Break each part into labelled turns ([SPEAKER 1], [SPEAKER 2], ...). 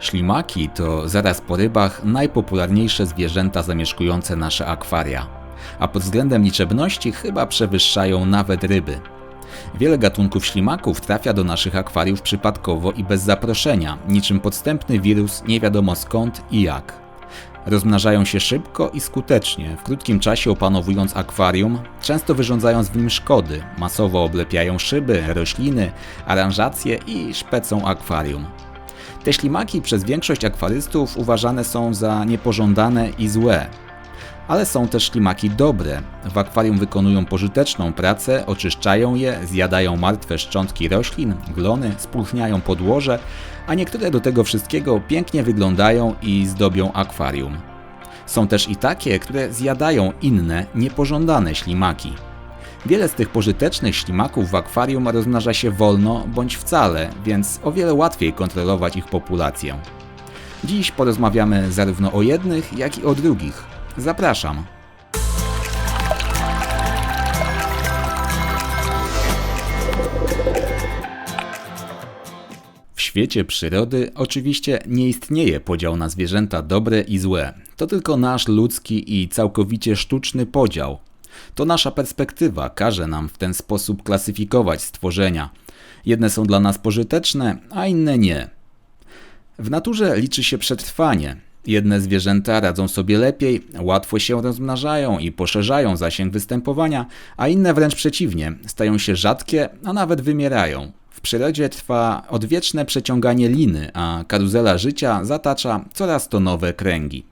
[SPEAKER 1] Ślimaki to zaraz po rybach najpopularniejsze zwierzęta zamieszkujące nasze akwaria, a pod względem liczebności chyba przewyższają nawet ryby. Wiele gatunków ślimaków trafia do naszych akwariów przypadkowo i bez zaproszenia, niczym podstępny wirus nie wiadomo skąd i jak. Rozmnażają się szybko i skutecznie, w krótkim czasie opanowując akwarium, często wyrządzając w nim szkody, masowo oblepiają szyby, rośliny, aranżacje i szpecą akwarium. Te ślimaki przez większość akwarystów uważane są za niepożądane i złe. Ale są też ślimaki dobre. W akwarium wykonują pożyteczną pracę, oczyszczają je, zjadają martwe szczątki roślin, glony, spulchniają podłoże, a niektóre do tego wszystkiego pięknie wyglądają i zdobią akwarium. Są też i takie, które zjadają inne, niepożądane ślimaki. Wiele z tych pożytecznych ślimaków w akwarium rozmnaża się wolno bądź wcale, więc o wiele łatwiej kontrolować ich populację. Dziś porozmawiamy zarówno o jednych, jak i o drugich. Zapraszam. W świecie przyrody oczywiście nie istnieje podział na zwierzęta dobre i złe. To tylko nasz ludzki i całkowicie sztuczny podział. To nasza perspektywa każe nam w ten sposób klasyfikować stworzenia. Jedne są dla nas pożyteczne, a inne nie. W naturze liczy się przetrwanie. Jedne zwierzęta radzą sobie lepiej, łatwo się rozmnażają i poszerzają zasięg występowania, a inne wręcz przeciwnie, stają się rzadkie, a nawet wymierają. W przyrodzie trwa odwieczne przeciąganie liny, a karuzela życia zatacza coraz to nowe kręgi.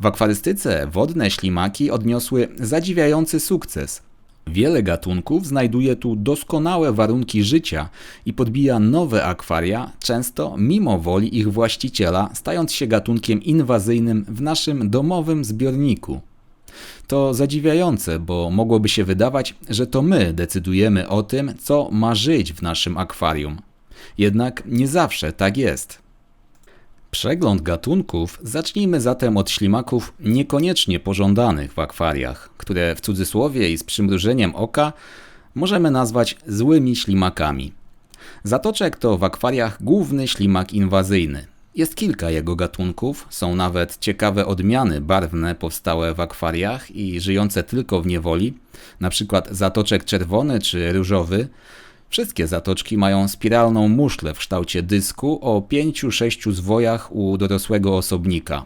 [SPEAKER 1] W akwarystyce wodne ślimaki odniosły zadziwiający sukces. Wiele gatunków znajduje tu doskonałe warunki życia i podbija nowe akwaria, często mimo woli ich właściciela, stając się gatunkiem inwazyjnym w naszym domowym zbiorniku. To zadziwiające, bo mogłoby się wydawać, że to my decydujemy o tym, co ma żyć w naszym akwarium. Jednak nie zawsze tak jest. Przegląd gatunków zacznijmy zatem od ślimaków niekoniecznie pożądanych w akwariach, które w cudzysłowie i z przymrużeniem oka możemy nazwać złymi ślimakami. Zatoczek to w akwariach główny ślimak inwazyjny. Jest kilka jego gatunków, są nawet ciekawe odmiany barwne powstałe w akwariach i żyjące tylko w niewoli, np. zatoczek czerwony czy różowy, Wszystkie zatoczki mają spiralną muszlę w kształcie dysku o 5-6 zwojach u dorosłego osobnika.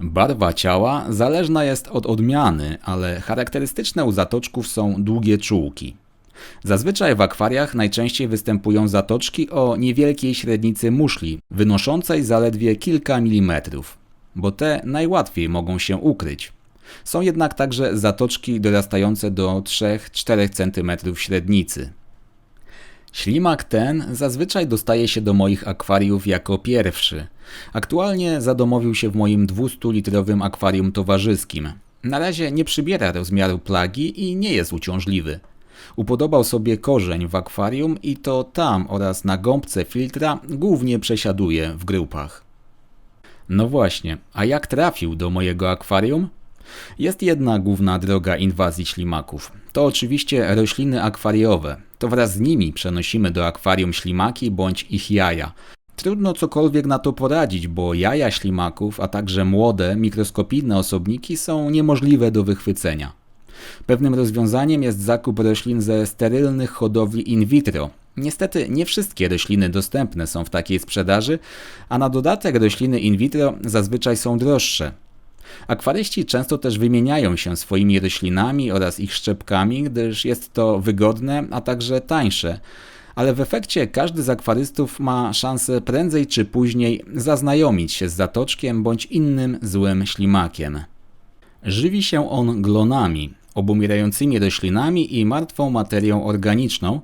[SPEAKER 1] Barwa ciała zależna jest od odmiany, ale charakterystyczne u zatoczków są długie czułki. Zazwyczaj w akwariach najczęściej występują zatoczki o niewielkiej średnicy muszli, wynoszącej zaledwie kilka milimetrów, bo te najłatwiej mogą się ukryć. Są jednak także zatoczki dorastające do 3-4 cm średnicy. Ślimak ten zazwyczaj dostaje się do moich akwariów jako pierwszy. Aktualnie zadomowił się w moim 200-litrowym akwarium towarzyskim. Na razie nie przybiera rozmiaru plagi i nie jest uciążliwy. Upodobał sobie korzeń w akwarium i to tam oraz na gąbce filtra głównie przesiaduje w grupach. No właśnie, a jak trafił do mojego akwarium? Jest jedna główna droga inwazji ślimaków. To oczywiście rośliny akwariowe. To wraz z nimi przenosimy do akwarium ślimaki bądź ich jaja. Trudno cokolwiek na to poradzić, bo jaja ślimaków, a także młode, mikroskopijne osobniki są niemożliwe do wychwycenia. Pewnym rozwiązaniem jest zakup roślin ze sterylnych hodowli in vitro. Niestety nie wszystkie rośliny dostępne są w takiej sprzedaży, a na dodatek rośliny in vitro zazwyczaj są droższe. Akwaryści często też wymieniają się swoimi roślinami oraz ich szczepkami, gdyż jest to wygodne, a także tańsze. Ale w efekcie każdy z akwarystów ma szansę prędzej czy później zaznajomić się z zatoczkiem bądź innym złym ślimakiem. Żywi się on glonami, obumierającymi roślinami i martwą materią organiczną,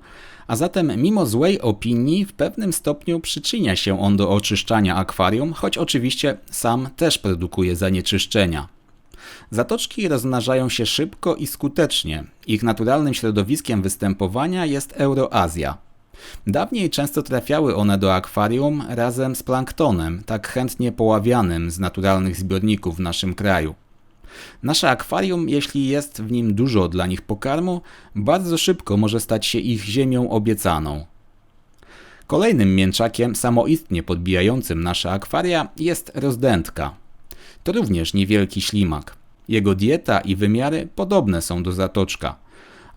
[SPEAKER 1] a zatem mimo złej opinii w pewnym stopniu przyczynia się on do oczyszczania akwarium, choć oczywiście sam też produkuje zanieczyszczenia. Zatoczki rozmnażają się szybko i skutecznie. Ich naturalnym środowiskiem występowania jest Euroazja. Dawniej często trafiały one do akwarium razem z planktonem, tak chętnie poławianym z naturalnych zbiorników w naszym kraju. Nasze akwarium, jeśli jest w nim dużo dla nich pokarmu, bardzo szybko może stać się ich ziemią obiecaną. Kolejnym mięczakiem samoistnie podbijającym nasze akwaria jest rozdętka. To również niewielki ślimak. Jego dieta i wymiary podobne są do zatoczka.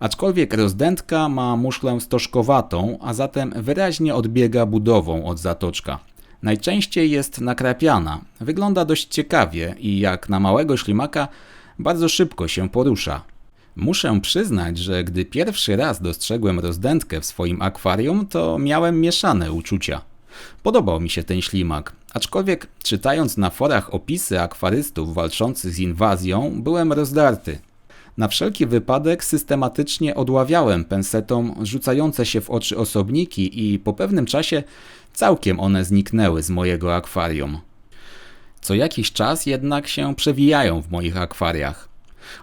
[SPEAKER 1] Aczkolwiek rozdętka ma muszlę stożkowatą, a zatem wyraźnie odbiega budową od zatoczka. Najczęściej jest nakrapiana, wygląda dość ciekawie i jak na małego ślimaka bardzo szybko się porusza. Muszę przyznać, że gdy pierwszy raz dostrzegłem rozdętkę w swoim akwarium, to miałem mieszane uczucia. Podobał mi się ten ślimak, aczkolwiek czytając na forach opisy akwarystów walczących z inwazją, byłem rozdarty. Na wszelki wypadek systematycznie odławiałem pensetą rzucające się w oczy osobniki i po pewnym czasie całkiem one zniknęły z mojego akwarium. Co jakiś czas jednak się przewijają w moich akwariach.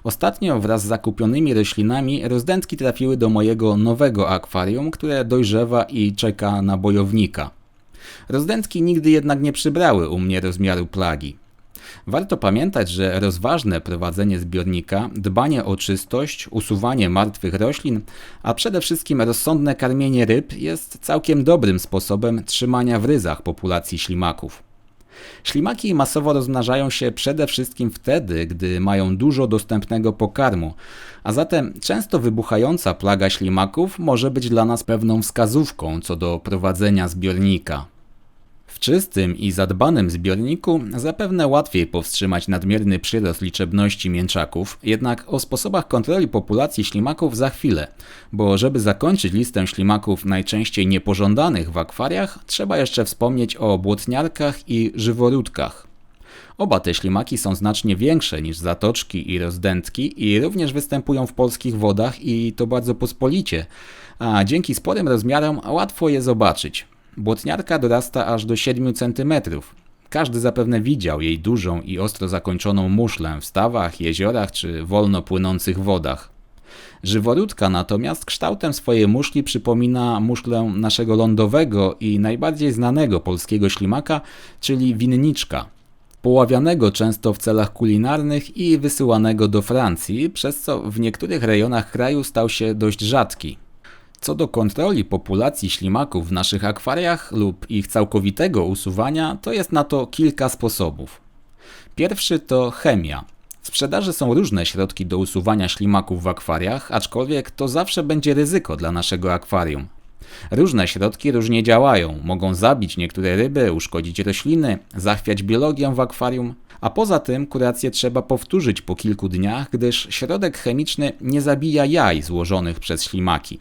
[SPEAKER 1] Ostatnio wraz z zakupionymi roślinami rozdętki trafiły do mojego nowego akwarium, które dojrzewa i czeka na bojownika. Rozdętki nigdy jednak nie przybrały u mnie rozmiaru plagi. Warto pamiętać, że rozważne prowadzenie zbiornika, dbanie o czystość, usuwanie martwych roślin, a przede wszystkim rozsądne karmienie ryb jest całkiem dobrym sposobem trzymania w ryzach populacji ślimaków. Ślimaki masowo rozmnażają się przede wszystkim wtedy, gdy mają dużo dostępnego pokarmu, a zatem często wybuchająca plaga ślimaków może być dla nas pewną wskazówką co do prowadzenia zbiornika. Czystym i zadbanym zbiorniku zapewne łatwiej powstrzymać nadmierny przyrost liczebności mięczaków, jednak o sposobach kontroli populacji ślimaków za chwilę, bo żeby zakończyć listę ślimaków najczęściej niepożądanych w akwariach, trzeba jeszcze wspomnieć o błotniarkach i żyworódkach. Oba te ślimaki są znacznie większe niż zatoczki i rozdętki i również występują w polskich wodach i to bardzo pospolicie, a dzięki sporym rozmiarom łatwo je zobaczyć. Błotniarka dorasta aż do 7 cm. Każdy zapewne widział jej dużą i ostro zakończoną muszlę w stawach, jeziorach czy wolno płynących wodach. Żyworódka natomiast kształtem swojej muszli przypomina muszlę naszego lądowego i najbardziej znanego polskiego ślimaka, czyli winniczka. Poławianego często w celach kulinarnych i wysyłanego do Francji, przez co w niektórych rejonach kraju stał się dość rzadki. Co do kontroli populacji ślimaków w naszych akwariach lub ich całkowitego usuwania, to jest na to kilka sposobów. Pierwszy to chemia. W sprzedaży są różne środki do usuwania ślimaków w akwariach, aczkolwiek to zawsze będzie ryzyko dla naszego akwarium. Różne środki różnie działają, mogą zabić niektóre ryby, uszkodzić rośliny, zachwiać biologię w akwarium, a poza tym kurację trzeba powtórzyć po kilku dniach, gdyż środek chemiczny nie zabija jaj złożonych przez ślimaki.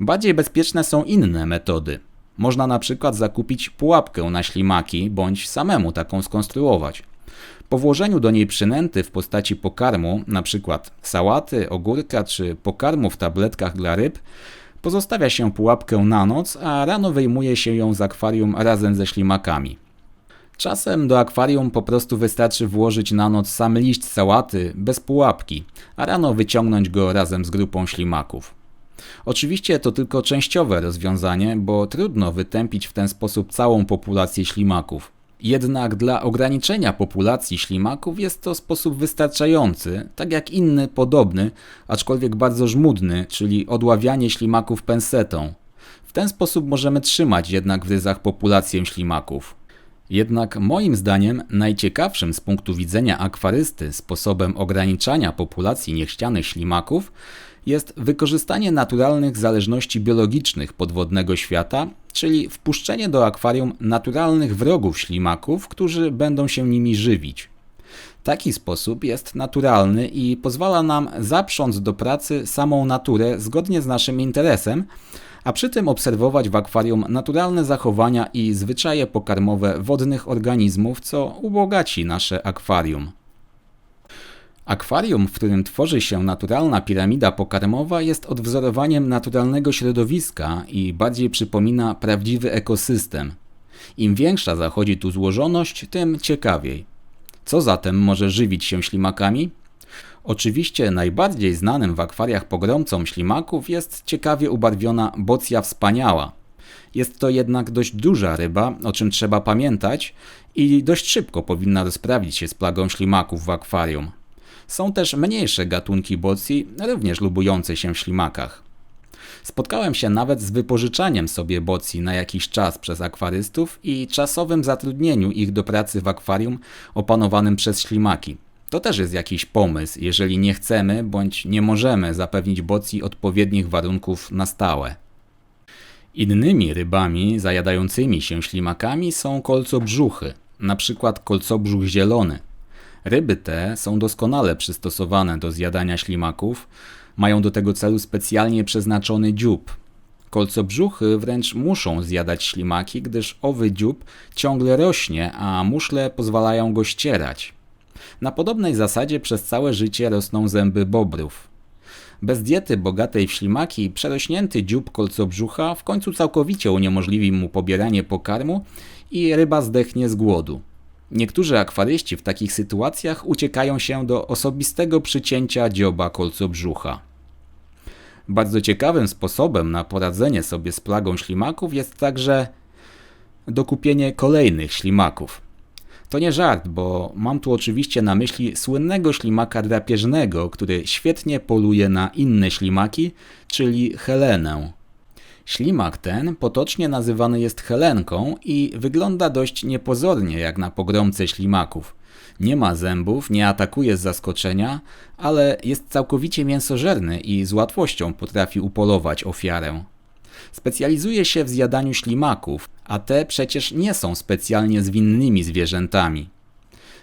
[SPEAKER 1] Bardziej bezpieczne są inne metody. Można na przykład zakupić pułapkę na ślimaki bądź samemu taką skonstruować. Po włożeniu do niej przynęty w postaci pokarmu, np. sałaty, ogórka czy pokarmu w tabletkach dla ryb, pozostawia się pułapkę na noc, a rano wyjmuje się ją z akwarium razem ze ślimakami. Czasem do akwarium po prostu wystarczy włożyć na noc sam liść sałaty bez pułapki, a rano wyciągnąć go razem z grupą ślimaków. Oczywiście to tylko częściowe rozwiązanie, bo trudno wytępić w ten sposób całą populację ślimaków. Jednak dla ograniczenia populacji ślimaków jest to sposób wystarczający, tak jak inny podobny, aczkolwiek bardzo żmudny, czyli odławianie ślimaków pensetą. W ten sposób możemy trzymać jednak w ryzach populację ślimaków. Jednak moim zdaniem najciekawszym z punktu widzenia akwarysty sposobem ograniczania populacji niechcianych ślimaków jest wykorzystanie naturalnych zależności biologicznych podwodnego świata, czyli wpuszczenie do akwarium naturalnych wrogów ślimaków, którzy będą się nimi żywić. Taki sposób jest naturalny i pozwala nam zaprząc do pracy samą naturę zgodnie z naszym interesem, a przy tym obserwować w akwarium naturalne zachowania i zwyczaje pokarmowe wodnych organizmów, co ubogaci nasze akwarium. Akwarium, w którym tworzy się naturalna piramida pokarmowa, jest odwzorowaniem naturalnego środowiska i bardziej przypomina prawdziwy ekosystem. Im większa zachodzi tu złożoność, tym ciekawiej. Co zatem może żywić się ślimakami? Oczywiście najbardziej znanym w akwariach pogromcą ślimaków jest ciekawie ubarwiona bocja wspaniała. Jest to jednak dość duża ryba, o czym trzeba pamiętać i dość szybko powinna rozprawić się z plagą ślimaków w akwarium. Są też mniejsze gatunki bocji, również lubujące się w ślimakach. Spotkałem się nawet z wypożyczaniem sobie bocji na jakiś czas przez akwarystów i czasowym zatrudnieniu ich do pracy w akwarium opanowanym przez ślimaki. To też jest jakiś pomysł, jeżeli nie chcemy bądź nie możemy zapewnić bocji odpowiednich warunków na stałe. Innymi rybami zajadającymi się ślimakami są kolcobrzuchy, na przykład kolcobrzuch zielony. Ryby te są doskonale przystosowane do zjadania ślimaków, mają do tego celu specjalnie przeznaczony dziób. Kolcobrzuchy wręcz muszą zjadać ślimaki, gdyż owy dziób ciągle rośnie, a muszle pozwalają go ścierać. Na podobnej zasadzie przez całe życie rosną zęby bobrów. Bez diety bogatej w ślimaki przerośnięty dziób kolcobrzucha w końcu całkowicie uniemożliwi mu pobieranie pokarmu i ryba zdechnie z głodu. Niektórzy akwaryści w takich sytuacjach uciekają się do osobistego przycięcia dzioba kolcobrzucha. Bardzo ciekawym sposobem na poradzenie sobie z plagą ślimaków jest także dokupienie kolejnych ślimaków. To nie żart, bo mam tu oczywiście na myśli słynnego ślimaka drapieżnego, który świetnie poluje na inne ślimaki, czyli Helenę. Ślimak ten potocznie nazywany jest Helenką i wygląda dość niepozornie jak na pogromcę ślimaków. Nie ma zębów, nie atakuje z zaskoczenia, ale jest całkowicie mięsożerny i z łatwością potrafi upolować ofiarę. Specjalizuje się w zjadaniu ślimaków, a te przecież nie są specjalnie zwinnymi zwierzętami.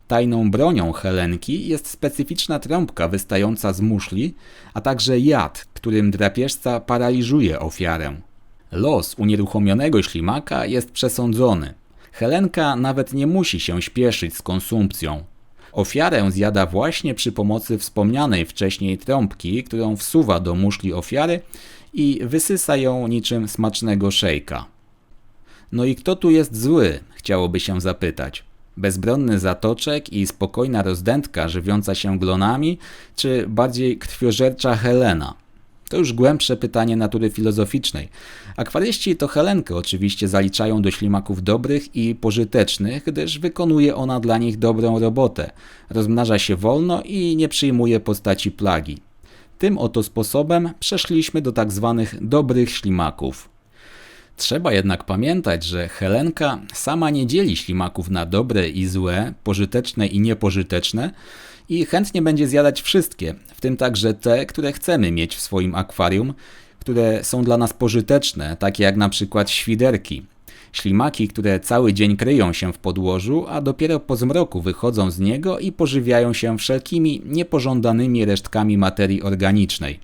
[SPEAKER 1] Tajną bronią Helenki jest specyficzna trąbka wystająca z muszli, a także jad, którym drapieżca paraliżuje ofiarę. Los unieruchomionego ślimaka jest przesądzony. Helenka nawet nie musi się śpieszyć z konsumpcją. Ofiarę zjada właśnie przy pomocy wspomnianej wcześniej trąbki, którą wsuwa do muszli ofiary i wysysa ją niczym smacznego szejka. No i kto tu jest zły? Chciałoby się zapytać. Bezbronny zatoczek i spokojna rozdętka żywiąca się glonami, czy bardziej krwiożercza Helena? To już głębsze pytanie natury filozoficznej. Akwaryści to Helenkę oczywiście zaliczają do ślimaków dobrych i pożytecznych, gdyż wykonuje ona dla nich dobrą robotę. Rozmnaża się wolno i nie przyjmuje postaci plagi. Tym oto sposobem przeszliśmy do tak zwanych dobrych ślimaków. Trzeba jednak pamiętać, że Helenka sama nie dzieli ślimaków na dobre i złe, pożyteczne i niepożyteczne i chętnie będzie zjadać wszystkie, w tym także te, które chcemy mieć w swoim akwarium, które są dla nas pożyteczne, takie jak na przykład świderki. Ślimaki, które cały dzień kryją się w podłożu, a dopiero po zmroku wychodzą z niego i pożywiają się wszelkimi niepożądanymi resztkami materii organicznej.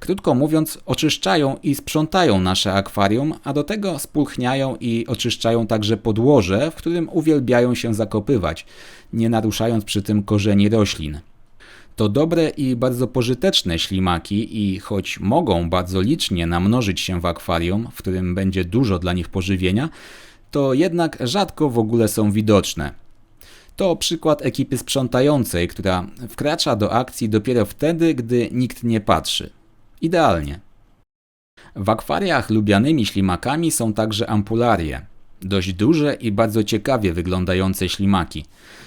[SPEAKER 1] Krótko mówiąc, oczyszczają i sprzątają nasze akwarium, a do tego spulchniają i oczyszczają także podłoże, w którym uwielbiają się zakopywać, nie naruszając przy tym korzeni roślin. To dobre i bardzo pożyteczne ślimaki i choć mogą bardzo licznie namnożyć się w akwarium, w którym będzie dużo dla nich pożywienia, to jednak rzadko w ogóle są widoczne. To przykład ekipy sprzątającej, która wkracza do akcji dopiero wtedy, gdy nikt nie patrzy. Idealnie. W akwariach lubianymi ślimakami są także ampularie. Dość duże i bardzo ciekawie wyglądające ślimaki.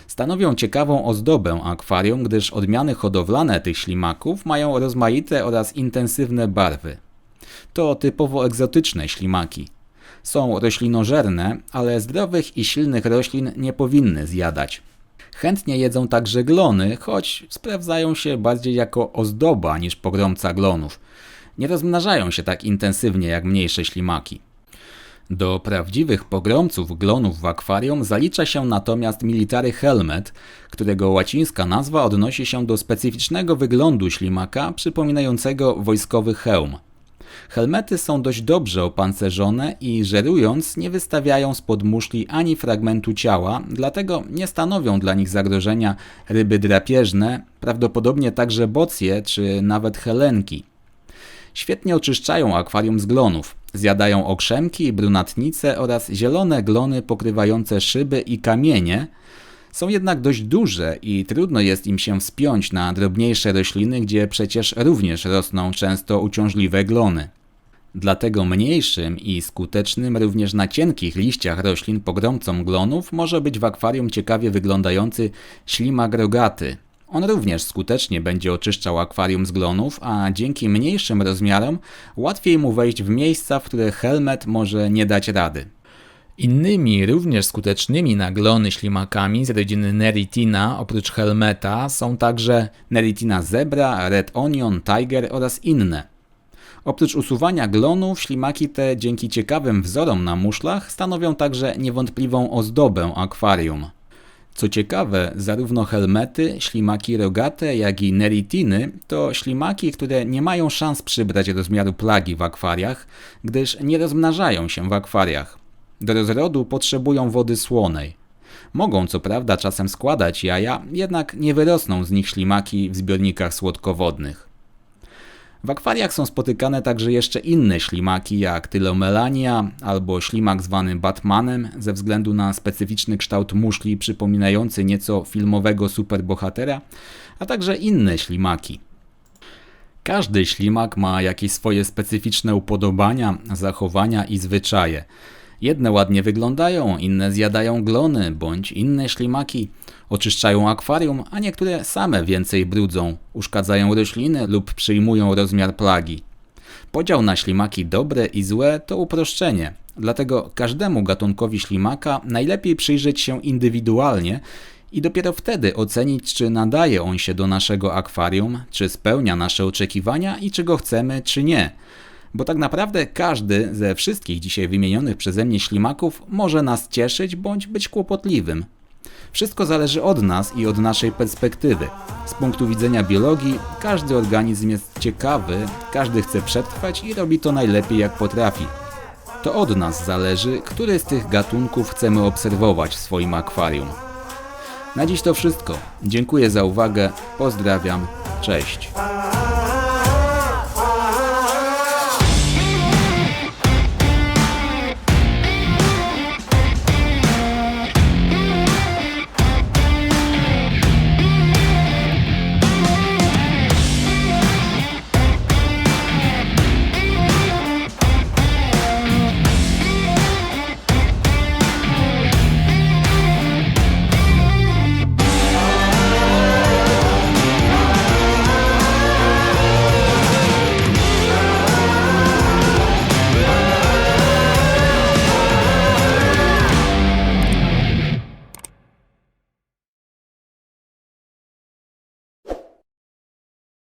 [SPEAKER 1] Stanowią ciekawą ozdobę akwarium, gdyż odmiany hodowlane tych ślimaków mają rozmaite oraz intensywne barwy. To typowo egzotyczne ślimaki. Są roślinożerne, ale zdrowych i silnych roślin nie powinny zjadać. Chętnie jedzą także glony, choć sprawdzają się bardziej jako ozdoba niż pogromca glonów. Nie rozmnażają się tak intensywnie jak mniejsze ślimaki. Do prawdziwych pogromców glonów w akwarium zalicza się natomiast military helmet, którego łacińska nazwa odnosi się do specyficznego wyglądu ślimaka przypominającego wojskowy hełm. Helmety są dość dobrze opancerzone i żerując nie wystawiają spod muszli ani fragmentu ciała, dlatego nie stanowią dla nich zagrożenia ryby drapieżne, prawdopodobnie także bocje czy nawet helenki. Świetnie oczyszczają akwarium z glonów. Zjadają okrzemki, brunatnice oraz zielone glony pokrywające szyby i kamienie. Są jednak dość duże i trudno jest im się wspiąć na drobniejsze rośliny, gdzie przecież również rosną często uciążliwe glony. Dlatego mniejszym i skutecznym również na cienkich liściach roślin pogromcą glonów może być w akwarium ciekawie wyglądający ślimak rogaty, On również skutecznie będzie oczyszczał akwarium z glonów, a dzięki mniejszym rozmiarom łatwiej mu wejść w miejsca, w których helmet może nie dać rady. Innymi również skutecznymi na glony ślimakami z rodziny Neritina oprócz helmeta są także Neritina zebra, Red Onion, Tiger oraz inne. Oprócz usuwania glonów, ślimaki te dzięki ciekawym wzorom na muszlach stanowią także niewątpliwą ozdobę akwarium. Co ciekawe, zarówno helmety, ślimaki rogate, jak i neritiny to ślimaki, które nie mają szans przybrać rozmiaru plagi w akwariach, gdyż nie rozmnażają się w akwariach. Do rozrodu potrzebują wody słonej. Mogą co prawda czasem składać jaja, jednak nie wyrosną z nich ślimaki w zbiornikach słodkowodnych. W akwariach są spotykane także jeszcze inne ślimaki, jak Tylomelania albo ślimak zwany Batmanem ze względu na specyficzny kształt muszli przypominający nieco filmowego superbohatera, a także inne ślimaki. Każdy ślimak ma jakieś swoje specyficzne upodobania, zachowania i zwyczaje. Jedne ładnie wyglądają, inne zjadają glony, bądź inne ślimaki. Oczyszczają akwarium, a niektóre same więcej brudzą, uszkadzają rośliny lub przyjmują rozmiar plagi. Podział na ślimaki dobre i złe to uproszczenie, dlatego każdemu gatunkowi ślimaka najlepiej przyjrzeć się indywidualnie i dopiero wtedy ocenić, czy nadaje on się do naszego akwarium, czy spełnia nasze oczekiwania i czy go chcemy, czy nie bo tak naprawdę każdy ze wszystkich dzisiaj wymienionych przeze mnie ślimaków może nas cieszyć bądź być kłopotliwym. Wszystko zależy od nas i od naszej perspektywy. Z punktu widzenia biologii, każdy organizm jest ciekawy, każdy chce przetrwać i robi to najlepiej jak potrafi. To od nas zależy, który z tych gatunków chcemy obserwować w swoim akwarium. Na dziś to wszystko. Dziękuję za uwagę, pozdrawiam, cześć.